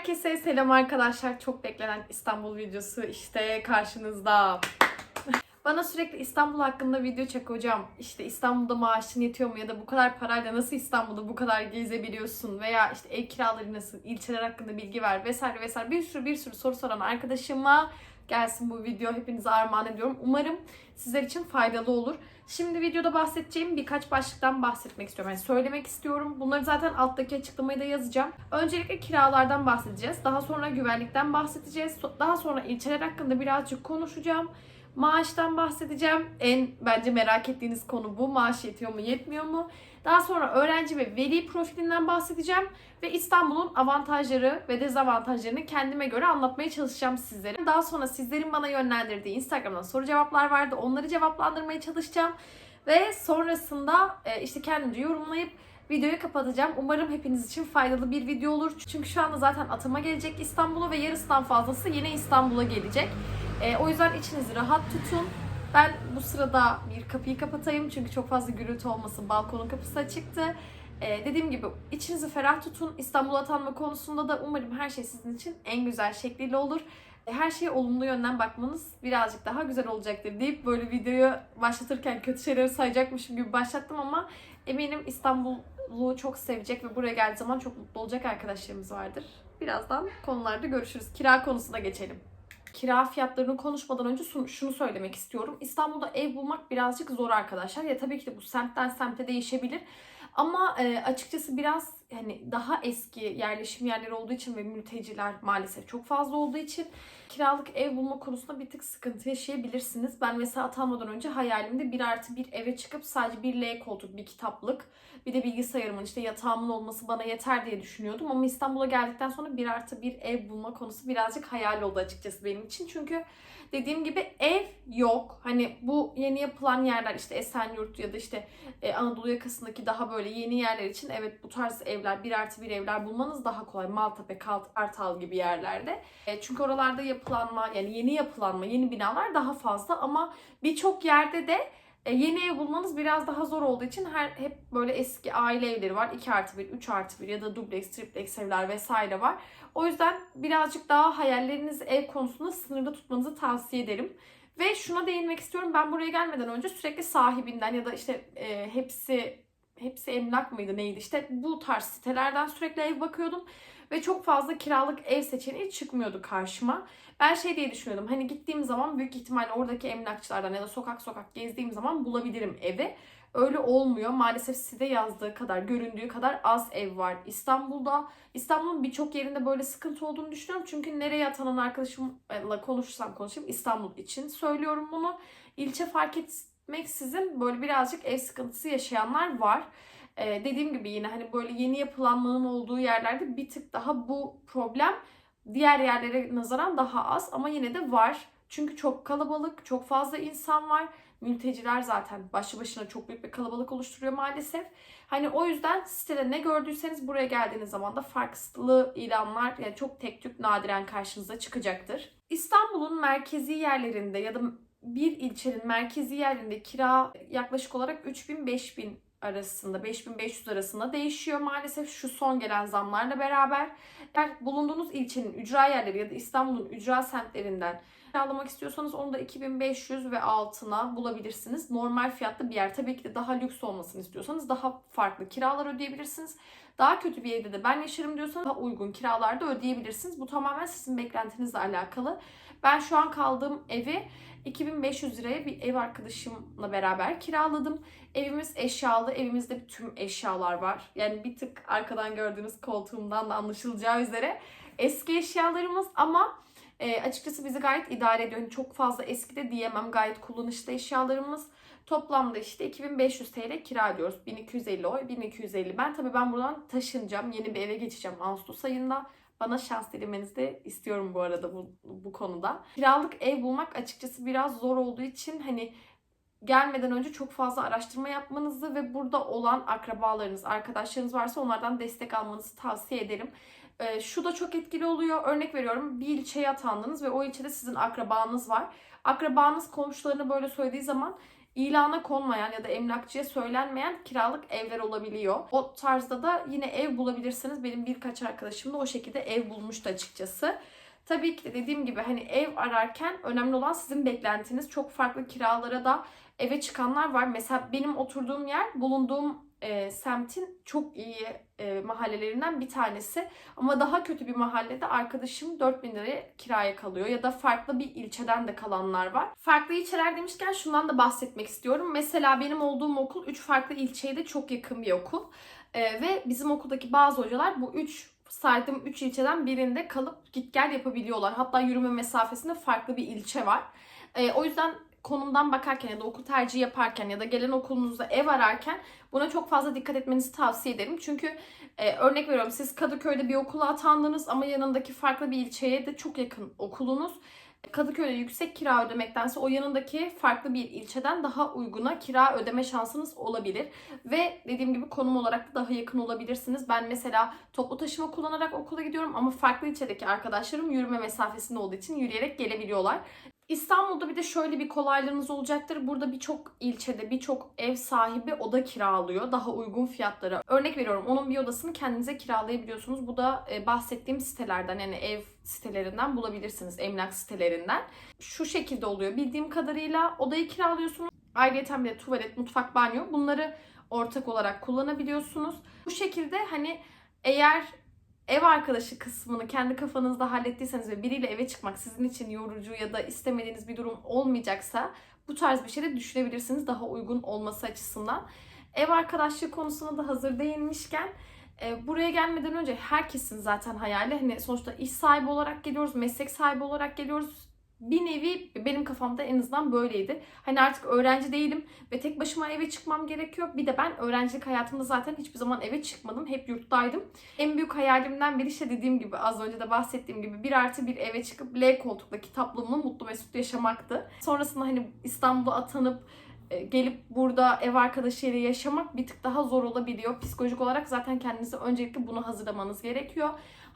Herkese selam arkadaşlar. Çok beklenen İstanbul videosu işte karşınızda. Bana sürekli İstanbul hakkında video çek hocam. İşte İstanbul'da maaşın yetiyor mu ya da bu kadar parayla nasıl İstanbul'da bu kadar gezebiliyorsun veya işte ev kiraları nasıl, ilçeler hakkında bilgi ver vesaire vesaire bir sürü bir sürü soru soran arkadaşıma gelsin bu video. Hepinize armağan ediyorum. Umarım sizler için faydalı olur. Şimdi videoda bahsedeceğim birkaç başlıktan bahsetmek istiyorum. Yani söylemek istiyorum. Bunları zaten alttaki açıklamayı da yazacağım. Öncelikle kiralardan bahsedeceğiz. Daha sonra güvenlikten bahsedeceğiz. Daha sonra ilçeler hakkında birazcık konuşacağım. Maaştan bahsedeceğim. En bence merak ettiğiniz konu bu. Maaş yetiyor mu, yetmiyor mu? Daha sonra öğrenci ve veli profilinden bahsedeceğim ve İstanbul'un avantajları ve dezavantajlarını kendime göre anlatmaya çalışacağım sizlere. Daha sonra sizlerin bana yönlendirdiği Instagram'dan soru cevaplar vardı. Onları cevaplandırmaya çalışacağım. Ve sonrasında e, işte kendimce yorumlayıp videoyu kapatacağım. Umarım hepiniz için faydalı bir video olur. Çünkü şu anda zaten atama gelecek İstanbul'a ve yarısından fazlası yine İstanbul'a gelecek. E, o yüzden içinizi rahat tutun. Ben bu sırada bir kapıyı kapatayım çünkü çok fazla gürültü olmasın. Balkonun kapısı açıktı. Ee, dediğim gibi içinizi ferah tutun. İstanbul'a atanma konusunda da umarım her şey sizin için en güzel şekliyle olur. E, Her şeye olumlu yönden bakmanız birazcık daha güzel olacaktır deyip böyle videoyu başlatırken kötü şeyleri sayacakmışım gibi başlattım ama eminim İstanbul'u çok sevecek ve buraya geldiği zaman çok mutlu olacak arkadaşlarımız vardır. Birazdan konularda görüşürüz. Kira konusuna geçelim kira fiyatlarını konuşmadan önce şunu- söylemek istiyorum. İstanbul'da ev bulmak birazcık zor arkadaşlar. Ya tabii ki de bu semtten semte değişebilir. Ama e, açıkçası biraz hani daha eski yerleşim yerleri olduğu için ve mülteciler maalesef çok fazla olduğu için kiralık ev bulma konusunda bir tık sıkıntı yaşayabilirsiniz. Ben mesela atanmadan önce hayalimde bir artı bir eve çıkıp sadece bir L koltuk, bir kitaplık, bir de bilgisayarımın işte yatağımın olması bana yeter diye düşünüyordum. Ama İstanbul'a geldikten sonra bir artı bir ev bulma konusu birazcık hayal oldu açıkçası benim için. Çünkü dediğim gibi ev yok. Hani bu yeni yapılan yerler işte Esenyurt ya da işte e, Anadolu yakasındaki daha böyle yeni yerler için evet bu tarz evler bir artı bir evler bulmanız daha kolay. Maltepe, Kalt, Artal gibi yerlerde. E, çünkü oralarda yapılanma yani yeni yapılanma, yeni binalar daha fazla ama birçok yerde de e, yeni ev bulmanız biraz daha zor olduğu için her hep böyle eski aile evleri var. 2 artı 1, 3 artı 1 ya da dubleks, triplex evler vesaire var. O yüzden birazcık daha hayallerinizi ev konusunda sınırda tutmanızı tavsiye ederim. Ve şuna değinmek istiyorum. Ben buraya gelmeden önce sürekli sahibinden ya da işte e, hepsi hepsi emlak mıydı neydi işte bu tarz sitelerden sürekli ev bakıyordum ve çok fazla kiralık ev seçeneği çıkmıyordu karşıma. Ben şey diye düşünüyordum hani gittiğim zaman büyük ihtimalle oradaki emlakçılardan ya da sokak sokak gezdiğim zaman bulabilirim evi. Öyle olmuyor. Maalesef site yazdığı kadar, göründüğü kadar az ev var İstanbul'da. İstanbul'un birçok yerinde böyle sıkıntı olduğunu düşünüyorum. Çünkü nereye atanan arkadaşımla konuşursam konuşayım İstanbul için söylüyorum bunu. İlçe fark etmeksizin böyle birazcık ev sıkıntısı yaşayanlar var. Ee, dediğim gibi yine hani böyle yeni yapılanmanın olduğu yerlerde bir tık daha bu problem diğer yerlere nazaran daha az ama yine de var. Çünkü çok kalabalık, çok fazla insan var. Mülteciler zaten başlı başına çok büyük bir kalabalık oluşturuyor maalesef. Hani o yüzden sitede ne gördüyseniz buraya geldiğiniz zaman da farklı ilanlar yani çok tek tük nadiren karşınıza çıkacaktır. İstanbul'un merkezi yerlerinde ya da bir ilçenin merkezi yerlerinde kira yaklaşık olarak 3000-5000 arasında 5500 arasında değişiyor maalesef şu son gelen zamlarla beraber. Eğer bulunduğunuz ilçenin ücra yerleri ya da İstanbul'un ücra semtlerinden kiralamak istiyorsanız onu da 2500 ve altına bulabilirsiniz. Normal fiyatlı bir yer. Tabii ki de daha lüks olmasını istiyorsanız daha farklı kiralar ödeyebilirsiniz. Daha kötü bir evde de ben yaşarım diyorsanız daha uygun kiralarda ödeyebilirsiniz. Bu tamamen sizin beklentinizle alakalı. Ben şu an kaldığım evi 2500 liraya bir ev arkadaşımla beraber kiraladım. Evimiz eşyalı, evimizde tüm eşyalar var. Yani bir tık arkadan gördüğünüz koltuğumdan da anlaşılacağı üzere eski eşyalarımız ama e, açıkçası bizi gayet idare ediyor. Yani çok fazla eski de diyemem. Gayet kullanışlı eşyalarımız. Toplamda işte 2500 TL kira ödüyoruz. 1250 o, 1250 ben. Tabii ben buradan taşınacağım. Yeni bir eve geçeceğim Ağustos ayında. Bana şans dilemenizi de istiyorum bu arada bu, bu konuda. Kiralık ev bulmak açıkçası biraz zor olduğu için hani gelmeden önce çok fazla araştırma yapmanızı ve burada olan akrabalarınız, arkadaşlarınız varsa onlardan destek almanızı tavsiye ederim. Ee, şu da çok etkili oluyor. Örnek veriyorum bir ilçeye atandınız ve o ilçede sizin akrabanız var. Akrabanız komşularına böyle söylediği zaman ilana konmayan ya da emlakçıya söylenmeyen kiralık evler olabiliyor. O tarzda da yine ev bulabilirsiniz. Benim birkaç arkadaşım da o şekilde ev bulmuştu açıkçası. Tabii ki de dediğim gibi hani ev ararken önemli olan sizin beklentiniz. Çok farklı kiralara da eve çıkanlar var. Mesela benim oturduğum yer bulunduğum e, semtin çok iyi e, mahallelerinden bir tanesi. Ama daha kötü bir mahallede arkadaşım 4000 liraya kiraya kalıyor. Ya da farklı bir ilçeden de kalanlar var. Farklı ilçeler demişken şundan da bahsetmek istiyorum. Mesela benim olduğum okul 3 farklı ilçeye de çok yakın bir okul. E, ve bizim okuldaki bazı hocalar bu 3 saydığım 3 ilçeden birinde kalıp git gel yapabiliyorlar. Hatta yürüme mesafesinde farklı bir ilçe var. E, o yüzden konumdan bakarken ya da okul tercihi yaparken ya da gelen okulunuzda ev ararken buna çok fazla dikkat etmenizi tavsiye ederim. Çünkü e, örnek veriyorum siz Kadıköy'de bir okula atandınız ama yanındaki farklı bir ilçeye de çok yakın okulunuz. Kadıköy'de yüksek kira ödemektense o yanındaki farklı bir ilçeden daha uyguna kira ödeme şansınız olabilir. Ve dediğim gibi konum olarak da daha yakın olabilirsiniz. Ben mesela toplu taşıma kullanarak okula gidiyorum ama farklı ilçedeki arkadaşlarım yürüme mesafesinde olduğu için yürüyerek gelebiliyorlar. İstanbul'da bir de şöyle bir kolaylığınız olacaktır. Burada birçok ilçede birçok ev sahibi oda kiralıyor. Daha uygun fiyatlara. Örnek veriyorum onun bir odasını kendinize kiralayabiliyorsunuz. Bu da e, bahsettiğim sitelerden yani ev sitelerinden bulabilirsiniz. Emlak sitelerinden. Şu şekilde oluyor. Bildiğim kadarıyla odayı kiralıyorsunuz. Ayrıca bir de tuvalet, mutfak, banyo bunları ortak olarak kullanabiliyorsunuz. Bu şekilde hani eğer ev arkadaşı kısmını kendi kafanızda hallettiyseniz ve biriyle eve çıkmak sizin için yorucu ya da istemediğiniz bir durum olmayacaksa bu tarz bir şey de düşünebilirsiniz daha uygun olması açısından. Ev arkadaşlığı konusuna da hazır değinmişken e, buraya gelmeden önce herkesin zaten hayali hani sonuçta iş sahibi olarak geliyoruz, meslek sahibi olarak geliyoruz bir nevi benim kafamda en azından böyleydi. Hani artık öğrenci değilim ve tek başıma eve çıkmam gerekiyor. Bir de ben öğrencilik hayatımda zaten hiçbir zaman eve çıkmadım. Hep yurttaydım. En büyük hayalimden biri işte dediğim gibi az önce de bahsettiğim gibi bir artı bir eve çıkıp L koltukta kitaplığımla mutlu mesut yaşamaktı. Sonrasında hani İstanbul'a atanıp e, gelip burada ev arkadaşıyla yaşamak bir tık daha zor olabiliyor. Psikolojik olarak zaten kendinizi öncelikle bunu hazırlamanız gerekiyor.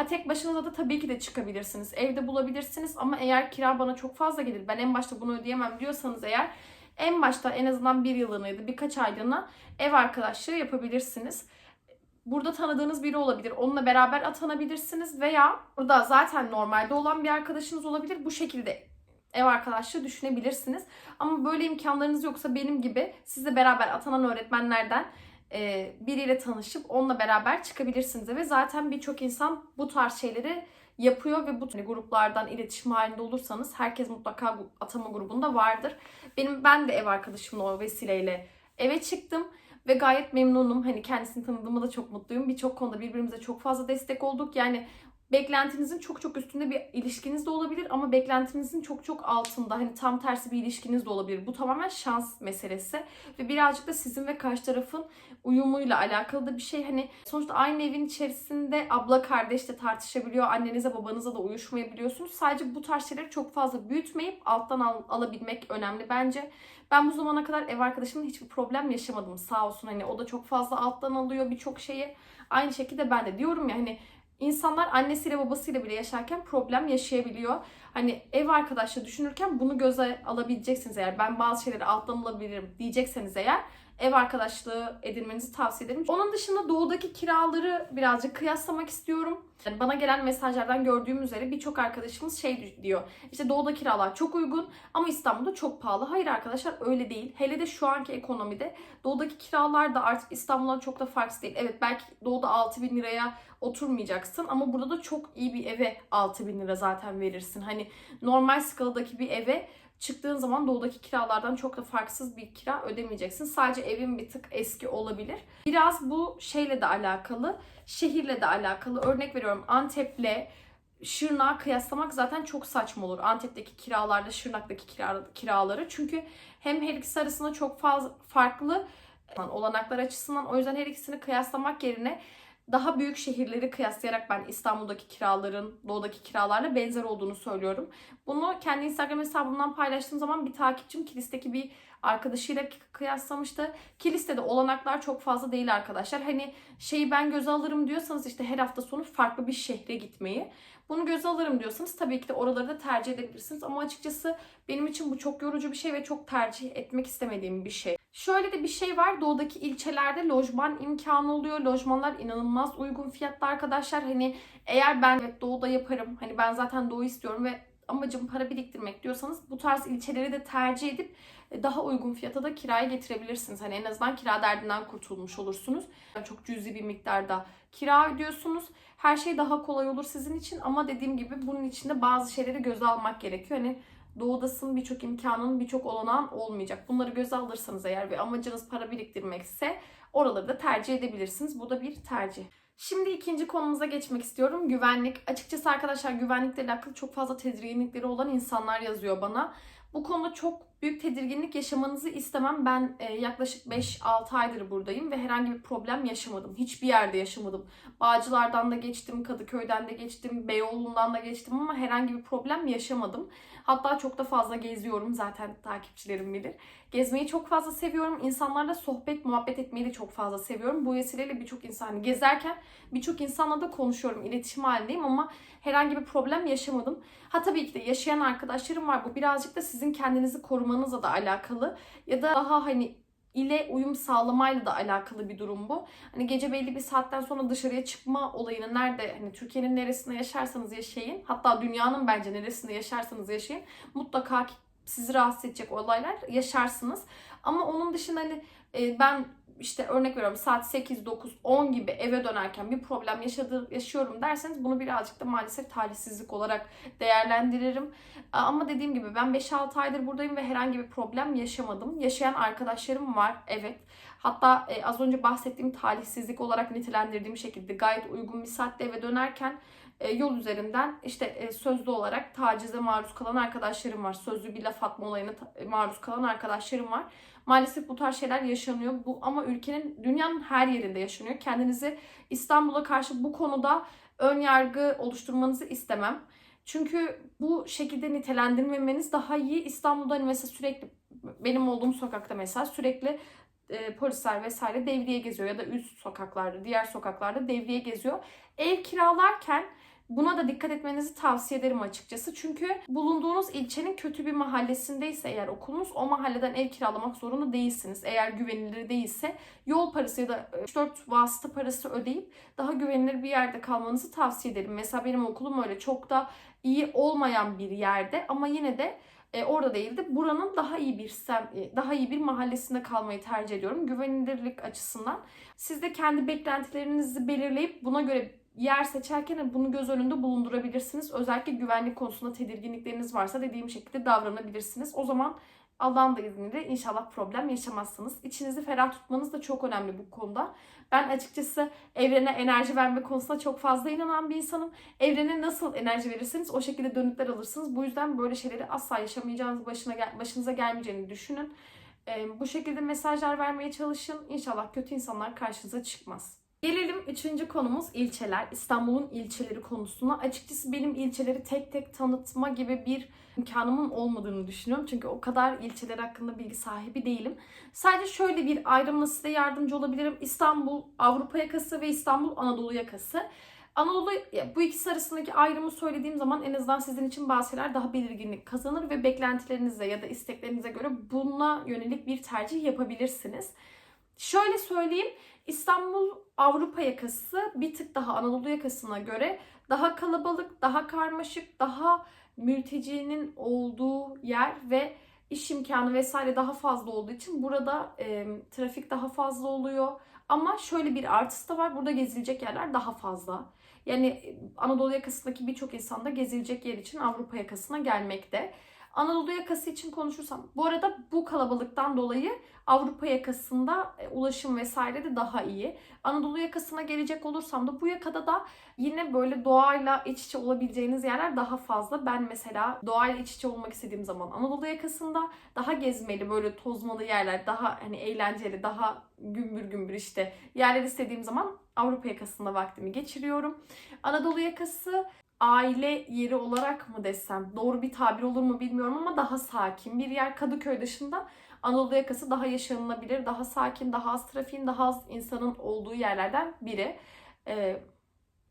Ha tek başınıza da tabii ki de çıkabilirsiniz. Evde bulabilirsiniz ama eğer kira bana çok fazla gelir ben en başta bunu ödeyemem diyorsanız eğer en başta en azından bir yıllığına ya da birkaç aylığına ev arkadaşlığı yapabilirsiniz. Burada tanıdığınız biri olabilir. Onunla beraber atanabilirsiniz veya burada zaten normalde olan bir arkadaşınız olabilir. Bu şekilde ev arkadaşlığı düşünebilirsiniz. Ama böyle imkanlarınız yoksa benim gibi sizle beraber atanan öğretmenlerden e, biriyle tanışıp onunla beraber çıkabilirsiniz. Ve zaten birçok insan bu tarz şeyleri yapıyor ve bu hani gruplardan iletişim halinde olursanız herkes mutlaka atama grubunda vardır. Benim ben de ev arkadaşımla o vesileyle eve çıktım ve gayet memnunum. Hani kendisini tanıdığıma da çok mutluyum. Birçok konuda birbirimize çok fazla destek olduk. Yani beklentinizin çok çok üstünde bir ilişkiniz de olabilir ama beklentinizin çok çok altında hani tam tersi bir ilişkiniz de olabilir. Bu tamamen şans meselesi ve birazcık da sizin ve karşı tarafın uyumuyla alakalı da bir şey. Hani sonuçta aynı evin içerisinde abla kardeş de tartışabiliyor. Annenize babanıza da uyuşmayabiliyorsunuz. Sadece bu tarz şeyleri çok fazla büyütmeyip alttan al- alabilmek önemli bence. Ben bu zamana kadar ev arkadaşımla hiçbir problem yaşamadım sağ olsun. Hani o da çok fazla alttan alıyor birçok şeyi. Aynı şekilde ben de diyorum ya hani İnsanlar annesiyle babasıyla bile yaşarken problem yaşayabiliyor. Hani ev arkadaşlığı düşünürken bunu göze alabileceksiniz eğer ben bazı şeyleri alttan alabilirim diyecekseniz eğer ev arkadaşlığı edinmenizi tavsiye ederim. Onun dışında doğudaki kiraları birazcık kıyaslamak istiyorum. Yani bana gelen mesajlardan gördüğüm üzere birçok arkadaşımız şey diyor. İşte doğuda kiralar çok uygun ama İstanbul'da çok pahalı. Hayır arkadaşlar öyle değil. Hele de şu anki ekonomide doğudaki kiralar da artık İstanbul'dan çok da farksız değil. Evet belki doğuda 6 bin liraya oturmayacaksın ama burada da çok iyi bir eve 6 bin lira zaten verirsin. Hani normal skaladaki bir eve çıktığın zaman doğudaki kiralardan çok da farksız bir kira ödemeyeceksin. Sadece evin bir tık eski olabilir. Biraz bu şeyle de alakalı, şehirle de alakalı. Örnek veriyorum Antep'le Şırnak'ı kıyaslamak zaten çok saçma olur. Antep'teki kiralarla Şırnak'taki kira, kiraları. Çünkü hem her ikisi arasında çok fazla farklı olanaklar açısından o yüzden her ikisini kıyaslamak yerine daha büyük şehirleri kıyaslayarak ben İstanbul'daki kiraların doğudaki kiralarla benzer olduğunu söylüyorum. Bunu kendi Instagram hesabımdan paylaştığım zaman bir takipçim Kilis'teki bir arkadaşıyla kıyaslamıştı. Kilis'te de olanaklar çok fazla değil arkadaşlar. Hani şeyi ben göze alırım diyorsanız işte her hafta sonu farklı bir şehre gitmeyi. Bunu göze alırım diyorsanız tabii ki de oraları da tercih edebilirsiniz. Ama açıkçası benim için bu çok yorucu bir şey ve çok tercih etmek istemediğim bir şey. Şöyle de bir şey var. Doğudaki ilçelerde lojman imkanı oluyor. Lojmanlar inanılmaz uygun fiyatlı arkadaşlar. Hani eğer ben evet doğuda yaparım. Hani ben zaten doğu istiyorum ve amacım para biriktirmek diyorsanız bu tarz ilçeleri de tercih edip e, daha uygun fiyata da kiraya getirebilirsiniz. Hani en azından kira derdinden kurtulmuş olursunuz. Çok cüzi bir miktarda kira ödüyorsunuz. Her şey daha kolay olur sizin için ama dediğim gibi bunun içinde bazı şeyleri göze almak gerekiyor. Hani doğudasın birçok imkanın, birçok olanağın olmayacak. Bunları göze alırsanız eğer ve amacınız para biriktirmekse oraları da tercih edebilirsiniz. Bu da bir tercih. Şimdi ikinci konumuza geçmek istiyorum. Güvenlik. Açıkçası arkadaşlar güvenlikle alakalı çok fazla tedirginlikleri olan insanlar yazıyor bana. Bu konuda çok büyük tedirginlik yaşamanızı istemem. Ben e, yaklaşık 5-6 aydır buradayım ve herhangi bir problem yaşamadım. Hiçbir yerde yaşamadım. Bağcılardan da geçtim, Kadıköy'den de geçtim, Beyoğlu'ndan da geçtim ama herhangi bir problem yaşamadım. Hatta çok da fazla geziyorum zaten takipçilerim bilir. Gezmeyi çok fazla seviyorum. İnsanlarla sohbet, muhabbet etmeyi de çok fazla seviyorum. Bu vesileyle birçok insan hani gezerken birçok insanla da konuşuyorum, iletişim halindeyim ama herhangi bir problem yaşamadım. Ha tabii ki de yaşayan arkadaşlarım var. Bu birazcık da sizin kendinizi korumanızla da alakalı ya da daha hani ile uyum sağlamayla da alakalı bir durum bu. Hani gece belli bir saatten sonra dışarıya çıkma olayını nerede hani Türkiye'nin neresinde yaşarsanız yaşayın. Hatta dünyanın bence neresinde yaşarsanız yaşayın. Mutlaka sizi rahatsız edecek olaylar yaşarsınız. Ama onun dışında hani e, ben işte örnek veriyorum saat 8, 9, 10 gibi eve dönerken bir problem yaşadı, yaşıyorum derseniz bunu birazcık da maalesef talihsizlik olarak değerlendiririm. Ama dediğim gibi ben 5-6 aydır buradayım ve herhangi bir problem yaşamadım. Yaşayan arkadaşlarım var evet. Hatta e, az önce bahsettiğim talihsizlik olarak nitelendirdiğim şekilde gayet uygun bir saatte eve dönerken yol üzerinden işte e, sözlü olarak tacize maruz kalan arkadaşlarım var. Sözlü bir laf atma olayına ta- maruz kalan arkadaşlarım var. Maalesef bu tarz şeyler yaşanıyor. Bu ama ülkenin dünyanın her yerinde yaşanıyor. Kendinizi İstanbul'a karşı bu konuda ön yargı oluşturmanızı istemem. Çünkü bu şekilde nitelendirmemeniz daha iyi. İstanbul'da hani mesela sürekli benim olduğum sokakta mesela sürekli e, polisler vesaire devriye geziyor ya da üst sokaklarda, diğer sokaklarda devriye geziyor. Ev kiralarken Buna da dikkat etmenizi tavsiye ederim açıkçası. Çünkü bulunduğunuz ilçenin kötü bir mahallesindeyse eğer okulunuz o mahalleden ev kiralamak zorunda değilsiniz. Eğer güvenilir değilse yol parası ya da 3-4 vasıta parası ödeyip daha güvenilir bir yerde kalmanızı tavsiye ederim. Mesela benim okulum öyle çok da iyi olmayan bir yerde ama yine de e, orada değildi. Buranın daha iyi bir e, daha iyi bir mahallesinde kalmayı tercih ediyorum güvenilirlik açısından. Siz de kendi beklentilerinizi belirleyip buna göre yer seçerken bunu göz önünde bulundurabilirsiniz. Özellikle güvenlik konusunda tedirginlikleriniz varsa dediğim şekilde davranabilirsiniz. O zaman Allah'ın da izniyle inşallah problem yaşamazsınız. İçinizi ferah tutmanız da çok önemli bu konuda. Ben açıkçası evrene enerji verme konusunda çok fazla inanan bir insanım. Evrene nasıl enerji verirseniz o şekilde dönütler alırsınız. Bu yüzden böyle şeyleri asla yaşamayacağınız, başına gel başınıza gelmeyeceğini düşünün. Ee, bu şekilde mesajlar vermeye çalışın. İnşallah kötü insanlar karşınıza çıkmaz. Gelelim üçüncü konumuz ilçeler. İstanbul'un ilçeleri konusuna. Açıkçası benim ilçeleri tek tek tanıtma gibi bir imkanımın olmadığını düşünüyorum. Çünkü o kadar ilçeler hakkında bilgi sahibi değilim. Sadece şöyle bir ayrımla size yardımcı olabilirim. İstanbul Avrupa yakası ve İstanbul Anadolu yakası. Anadolu bu ikisi arasındaki ayrımı söylediğim zaman en azından sizin için bazı şeyler daha belirginlik kazanır ve beklentilerinize ya da isteklerinize göre buna yönelik bir tercih yapabilirsiniz. Şöyle söyleyeyim, İstanbul Avrupa yakası bir tık daha Anadolu yakasına göre daha kalabalık, daha karmaşık, daha mültecinin olduğu yer ve iş imkanı vesaire daha fazla olduğu için burada e, trafik daha fazla oluyor. Ama şöyle bir artısı da var. Burada gezilecek yerler daha fazla. Yani Anadolu yakasındaki birçok insan da gezilecek yer için Avrupa yakasına gelmekte. Anadolu yakası için konuşursam bu arada bu kalabalıktan dolayı Avrupa yakasında e, ulaşım vesaire de daha iyi. Anadolu yakasına gelecek olursam da bu yakada da yine böyle doğayla iç içe olabileceğiniz yerler daha fazla. Ben mesela doğayla iç içe olmak istediğim zaman Anadolu yakasında daha gezmeli böyle tozmalı yerler, daha hani eğlenceli, daha gümbür gümbür işte yerler istediğim zaman Avrupa yakasında vaktimi geçiriyorum. Anadolu yakası aile yeri olarak mı desem doğru bir tabir olur mu bilmiyorum ama daha sakin bir yer Kadıköy dışında Anadolu yakası daha yaşanılabilir, daha sakin, daha az trafiğin, daha az insanın olduğu yerlerden biri. Ee,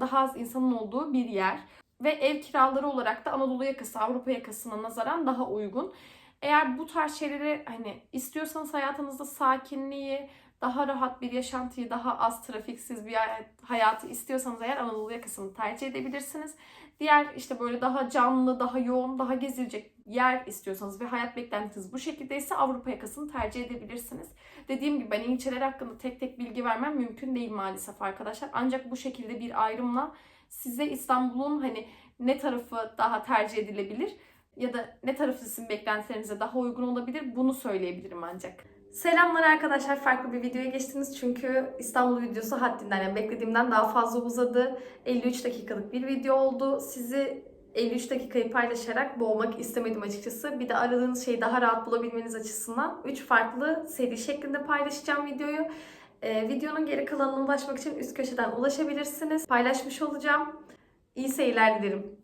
daha az insanın olduğu bir yer. Ve ev kiraları olarak da Anadolu yakası, Avrupa yakasına nazaran daha uygun. Eğer bu tarz şeyleri hani istiyorsanız hayatınızda sakinliği, daha rahat bir yaşantıyı, daha az trafiksiz bir hay- hayatı istiyorsanız eğer Anadolu yakasını tercih edebilirsiniz. Diğer işte böyle daha canlı, daha yoğun, daha gezilecek yer istiyorsanız ve hayat beklentiniz bu şekildeyse Avrupa yakasını tercih edebilirsiniz. Dediğim gibi ben ilçeler hakkında tek tek bilgi vermem mümkün değil maalesef arkadaşlar. Ancak bu şekilde bir ayrımla size İstanbul'un hani ne tarafı daha tercih edilebilir ya da ne tarafı sizin beklentilerinize daha uygun olabilir bunu söyleyebilirim ancak. Selamlar arkadaşlar. Farklı bir videoya geçtiniz çünkü İstanbul videosu haddinden yani beklediğimden daha fazla uzadı. 53 dakikalık bir video oldu. Sizi 53 dakikayı paylaşarak boğmak istemedim açıkçası. Bir de aradığınız şeyi daha rahat bulabilmeniz açısından 3 farklı seri şeklinde paylaşacağım videoyu. Ee, videonun geri kalanına ulaşmak için üst köşeden ulaşabilirsiniz. Paylaşmış olacağım. İyi seyirler dilerim.